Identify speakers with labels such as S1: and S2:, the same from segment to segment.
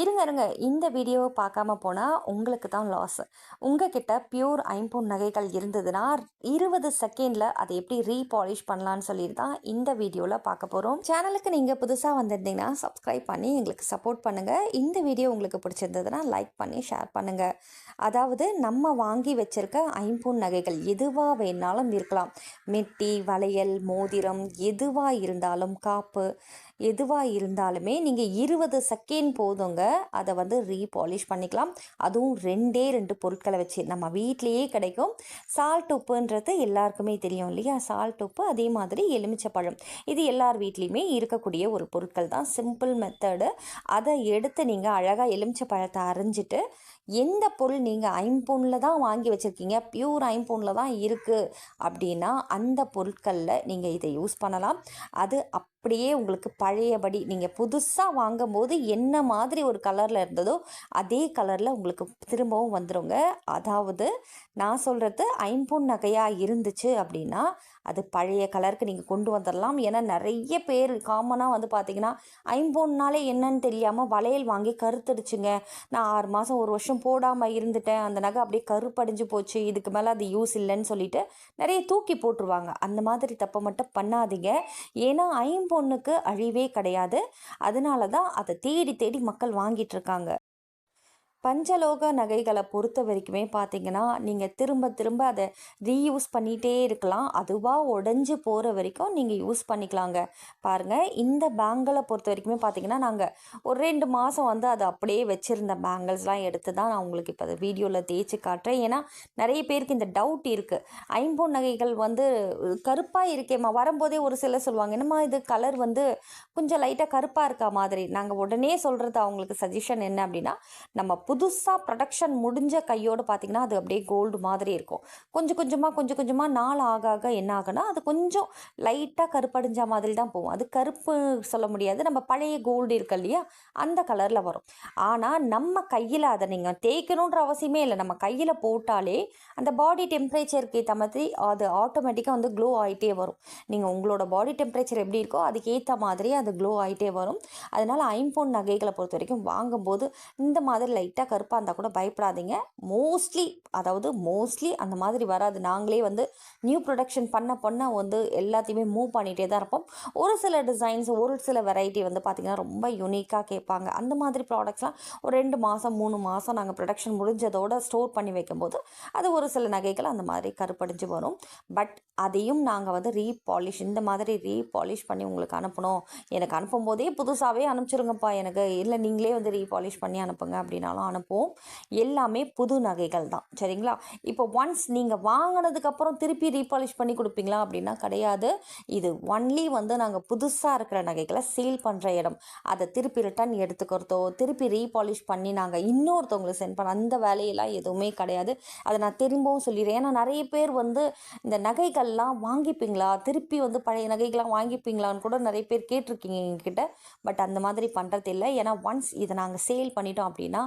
S1: இருங்க இருங்க இந்த வீடியோவை பார்க்காம போனால் உங்களுக்கு தான் லாஸ் உங்ககிட்ட பியூர் ஐம்பொன் நகைகள் இருந்ததுன்னா இருபது செகண்டில் அதை எப்படி ரீபாலிஷ் பண்ணலான்னு சொல்லிட்டு தான் இந்த வீடியோவில் பார்க்க போகிறோம் சேனலுக்கு நீங்கள் புதுசாக வந்திருந்தீங்கன்னா சப்ஸ்கிரைப் பண்ணி எங்களுக்கு சப்போர்ட் பண்ணுங்கள் இந்த வீடியோ உங்களுக்கு பிடிச்சிருந்ததுன்னா லைக் பண்ணி ஷேர் பண்ணுங்கள் அதாவது நம்ம வாங்கி வச்சிருக்க ஐம்பொன் நகைகள் எதுவாக வேணாலும் இருக்கலாம் மெட்டி வளையல் மோதிரம் எதுவாக இருந்தாலும் காப்பு எதுவாக இருந்தாலுமே நீங்கள் இருபது செகண்ட் போதுங்க அதை வந்து ரீபாலிஷ் பண்ணிக்கலாம் அதுவும் ரெண்டே ரெண்டு பொருட்களை வச்சு நம்ம வீட்லேயே கிடைக்கும் சால்ட் உப்புன்றது எல்லாருக்குமே தெரியும் இல்லையா சால்ட் உப்பு அதே மாதிரி எலுமிச்சப்பழம் இது எல்லார் வீட்லேயுமே இருக்கக்கூடிய ஒரு பொருட்கள் தான் சிம்பிள் மெத்தடு அதை எடுத்து நீங்கள் அழகாக எலுமிச்சை பழத்தை அரிஞ்சிட்டு எந்த பொருள் நீங்கள் ஐம்பொன்னில் தான் வாங்கி வச்சுருக்கீங்க பியூர் ஐம்பொன்னில் தான் இருக்குது அப்படின்னா அந்த பொருட்களில் நீங்கள் இதை யூஸ் பண்ணலாம் அது அப்படியே உங்களுக்கு பழையபடி நீங்கள் புதுசாக வாங்கும்போது என்ன மாதிரி ஒரு கலரில் இருந்ததோ அதே கலரில் உங்களுக்கு திரும்பவும் வந்துடுங்க அதாவது நான் சொல்கிறது ஐம்பொன் நகையாக இருந்துச்சு அப்படின்னா அது பழைய கலருக்கு நீங்கள் கொண்டு வந்துடலாம் ஏன்னா நிறைய பேர் காமனாக வந்து பார்த்திங்கன்னா ஐம்பொன்னாலே என்னன்னு தெரியாமல் வளையல் வாங்கி கருத்துடுச்சுங்க நான் ஆறு மாதம் ஒரு வருஷம் வருஷம் போடாமல் இருந்துட்டேன் அந்த நகை அப்படியே கருப்படைஞ்சு போச்சு இதுக்கு மேலே அது யூஸ் இல்லைன்னு சொல்லிட்டு நிறைய தூக்கி போட்டுருவாங்க அந்த மாதிரி தப்பை மட்டும் பண்ணாதீங்க ஏன்னா ஐம்பொண்ணுக்கு அழிவே கிடையாது அதனால தான் அதை தேடி தேடி மக்கள் வாங்கிட்டு இருக்காங்க பஞ்சலோக நகைகளை பொறுத்த வரைக்குமே பார்த்தீங்கன்னா நீங்கள் திரும்ப திரும்ப அதை ரீயூஸ் பண்ணிகிட்டே இருக்கலாம் அதுவாக உடஞ்சி போகிற வரைக்கும் நீங்கள் யூஸ் பண்ணிக்கலாங்க பாருங்கள் இந்த பேங்கலை பொறுத்த வரைக்குமே பார்த்தீங்கன்னா நாங்கள் ஒரு ரெண்டு மாதம் வந்து அதை அப்படியே வச்சுருந்த பேங்கிள்ஸ்லாம் எடுத்து தான் நான் உங்களுக்கு இப்போ வீடியோவில் தேய்ச்சி காட்டுறேன் ஏன்னா நிறைய பேருக்கு இந்த டவுட் இருக்குது ஐம்பொன் நகைகள் வந்து கருப்பாக இருக்கேம்மா வரும்போதே ஒரு சிலர் சொல்லுவாங்க என்னம்மா இது கலர் வந்து கொஞ்சம் லைட்டாக கருப்பாக இருக்கா மாதிரி நாங்கள் உடனே சொல்கிறது அவங்களுக்கு சஜஷன் என்ன அப்படின்னா நம்ம புதுசாக ப்ரொடக்ஷன் முடிஞ்ச கையோடு பார்த்திங்கன்னா அது அப்படியே கோல்டு மாதிரி இருக்கும் கொஞ்சம் கொஞ்சமாக கொஞ்சம் கொஞ்சமாக நாள் ஆக ஆக என்ன ஆகுனா அது கொஞ்சம் லைட்டாக கருப்படிஞ்ச மாதிரி தான் போகும் அது கருப்பு சொல்ல முடியாது நம்ம பழைய கோல்டு இருக்கு இல்லையா அந்த கலரில் வரும் ஆனால் நம்ம கையில் அதை நீங்கள் தேய்க்கணுன்ற அவசியமே இல்லை நம்ம கையில் போட்டாலே அந்த பாடி டெம்பரேச்சருக்கு ஏற்ற மாதிரி அது ஆட்டோமேட்டிக்காக வந்து க்ளோ ஆகிட்டே வரும் நீங்கள் உங்களோட பாடி டெம்பரேச்சர் எப்படி இருக்கோ அதுக்கு ஏற்ற மாதிரி அது க்ளோ ஆகிட்டே வரும் அதனால் ஐம்போன் நகைகளை பொறுத்த வரைக்கும் வாங்கும்போது இந்த மாதிரி லைட்டாக லைட்டாக கருப்பாக இருந்தால் கூட பயப்படாதீங்க மோஸ்ட்லி அதாவது மோஸ்ட்லி அந்த மாதிரி வராது நாங்களே வந்து நியூ ப்ரொடக்ஷன் பண்ண பண்ண வந்து எல்லாத்தையுமே மூவ் பண்ணிகிட்டே தான் இருப்போம் ஒரு சில டிசைன்ஸ் ஒரு சில வெரைட்டி வந்து பார்த்திங்கன்னா ரொம்ப யூனிக்காக கேட்பாங்க அந்த மாதிரி ப்ராடக்ட்ஸ்லாம் ஒரு ரெண்டு மாதம் மூணு மாதம் நாங்கள் ப்ரொடக்ஷன் முடிஞ்சதோட ஸ்டோர் பண்ணி வைக்கும்போது அது ஒரு சில நகைகள் அந்த மாதிரி கருப்படிஞ்சு வரும் பட் அதையும் நாங்கள் வந்து ரீபாலிஷ் இந்த மாதிரி ரீபாலிஷ் பண்ணி உங்களுக்கு அனுப்பணும் எனக்கு அனுப்பும்போதே புதுசாகவே அனுப்பிச்சிருங்கப்பா எனக்கு இல்லை நீங்களே வந்து ரீபாலிஷ் பண்ணி அனுப்புங்க அப்படின்னாலும் அனுப்புவோம் எல்லாமே புது நகைகள் தான் சரிங்களா இப்போ ஒன்ஸ் நீங்கள் வாங்கினதுக்கப்புறம் திருப்பி ரீபாலிஷ் பண்ணி கொடுப்பீங்களா அப்படின்னா கிடையாது இது ஒன்லி வந்து நாங்கள் புதுசாக இருக்கிற நகைகளை சேல் பண்ணுற இடம் அதை திருப்பி ரிட்டர்ன் எடுத்துக்கிறதோ திருப்பி ரீபாலிஷ் பண்ணி நாங்கள் இன்னொருத்தவங்களுக்கு சென்ட் பண்ண அந்த வேலையெல்லாம் எதுவுமே கிடையாது அதை நான் திரும்பவும் சொல்லிடுறேன் ஏன்னா நிறைய பேர் வந்து இந்த நகைகள்லாம் வாங்கிப்பீங்களா திருப்பி வந்து பழைய நகைகள்லாம் வாங்கிப்பீங்களான்னு கூட நிறைய பேர் கேட்டிருக்கீங்க எங்ககிட்ட பட் அந்த மாதிரி பண்ணுறது இல்லை ஏன்னா ஒன்ஸ் இதை நாங்கள் சேல் பண்ணிட்டோம் அப்படின்னா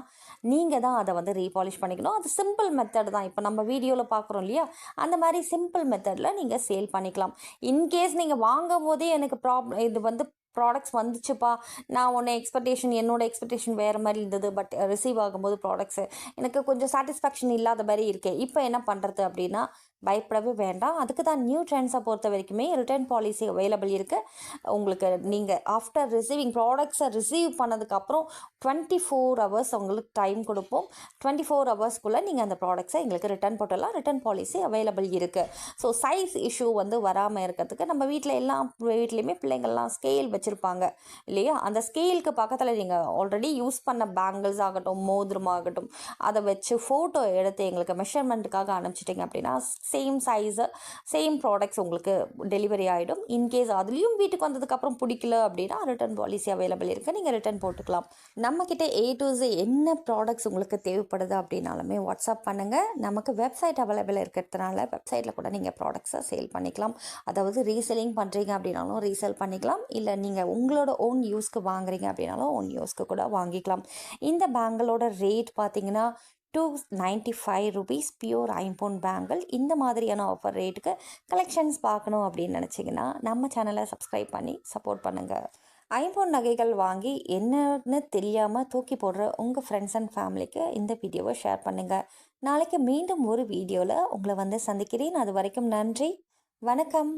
S1: நீங்கள் தான் அதை வந்து ரீபாலிஷ் பண்ணிக்கணும் அது சிம்பிள் மெத்தட் தான் இப்போ நம்ம வீடியோவில் பார்க்குறோம் இல்லையா அந்த மாதிரி சிம்பிள் மெத்தடில் நீங்கள் சேல் பண்ணிக்கலாம் இன்கேஸ் நீங்கள் வாங்கும் போதே எனக்கு ப்ராப்ளம் இது வந்து ப்ராடக்ட்ஸ் வந்துச்சுப்பா நான் உன்னை எக்ஸ்பெக்டேஷன் என்னோடய எக்ஸ்பெக்டேஷன் வேறு மாதிரி இருந்தது பட் ரிசீவ் ஆகும்போது ப்ராடக்ட்ஸு எனக்கு கொஞ்சம் சாட்டிஸ்ஃபேக்ஷன் இல்லாத மாதிரி இருக்கேன் இப்போ என்ன பண்ணுறது அப்படின்னா பயப்படவே வேண்டாம் அதுக்கு தான் நியூ ட்ரெண்ட்ஸை பொறுத்த வரைக்குமே ரிட்டர்ன் பாலிசி அவைலபிள் இருக்குது உங்களுக்கு நீங்கள் ஆஃப்டர் ரிசீவிங் ப்ராடக்ட்ஸை ரிசீவ் பண்ணதுக்கப்புறம் டுவெண்ட்டி ஃபோர் ஹவர்ஸ் உங்களுக்கு டைம் கொடுப்போம் டுவெண்ட்டி ஃபோர் ஹவர்ஸ்க்குள்ளே நீங்கள் அந்த ப்ராடக்ட்ஸை எங்களுக்கு ரிட்டர்ன் போட்டலாம் ரிட்டர்ன் பாலிசி அவைலபிள் இருக்குது ஸோ சைஸ் இஷ்யூ வந்து வராமல் இருக்கிறதுக்கு நம்ம வீட்டில் எல்லா வீட்லேயுமே பிள்ளைங்கள்லாம் ஸ்கேல் வச்சுருப்பாங்க இல்லையா அந்த ஸ்கேலுக்கு பக்கத்தில் நீங்கள் ஆல்ரெடி யூஸ் பண்ண பேங்கிள்ஸ் ஆகட்டும் மோதிரம் ஆகட்டும் அதை வச்சு ஃபோட்டோ எடுத்து எங்களுக்கு மெஷர்மெண்ட்டுக்காக அனுப்பிச்சிட்டிங்க அப்படின்னா சேம் சைஸு சேம் ப்ராடக்ட்ஸ் உங்களுக்கு டெலிவரி ஆகிடும் இன்கேஸ் அதுலேயும் வீட்டுக்கு வந்ததுக்கப்புறம் பிடிக்கல அப்படின்னா ரிட்டர்ன் பாலிசி அவைலபிள் இருக்குது நீங்கள் ரிட்டர்ன் போட்டுக்கலாம் நம்மக்கிட்ட ஏ டு ஜே என்ன ப்ராடக்ட்ஸ் உங்களுக்கு தேவைப்படுது அப்படின்னாலுமே வாட்ஸ்அப் பண்ணுங்கள் நமக்கு வெப்சைட் அவைலபிள் இருக்கிறதுனால வெப்சைட்டில் கூட நீங்கள் ப்ராடக்ட்ஸை சேல் பண்ணிக்கலாம் அதாவது ரீசெல்லிங் பண்ணுறீங்க அப்படின்னாலும் ரீசேல் பண்ணிக்கலாம் இல்லை நீங்கள் உங்களோட ஓன் யூஸ்க்கு வாங்குறீங்க அப்படின்னாலும் ஓன் யூஸ்க்கு கூட வாங்கிக்கலாம் இந்த பேங்கலோட ரேட் பார்த்தீங்கன்னா two ninety five rupees pure ஐம்பொன் பேங்கிள் இந்த மாதிரியான ஆஃபர் ரேட்டுக்கு கலெக்ஷன்ஸ் பார்க்கணும் அப்படின்னு நினச்சிங்கன்னா நம்ம சேனலை சப்ஸ்கிரைப் பண்ணி சப்போர்ட் பண்ணுங்கள் ஐம்பொன் நகைகள் வாங்கி என்னன்னு தெரியாமல் தூக்கி போடுற உங்கள் ஃப்ரெண்ட்ஸ் அண்ட் ஃபேமிலிக்கு இந்த வீடியோவை ஷேர் பண்ணுங்கள் நாளைக்கு மீண்டும் ஒரு வீடியோவில் உங்களை வந்து சந்திக்கிறேன் அது வரைக்கும் நன்றி வணக்கம்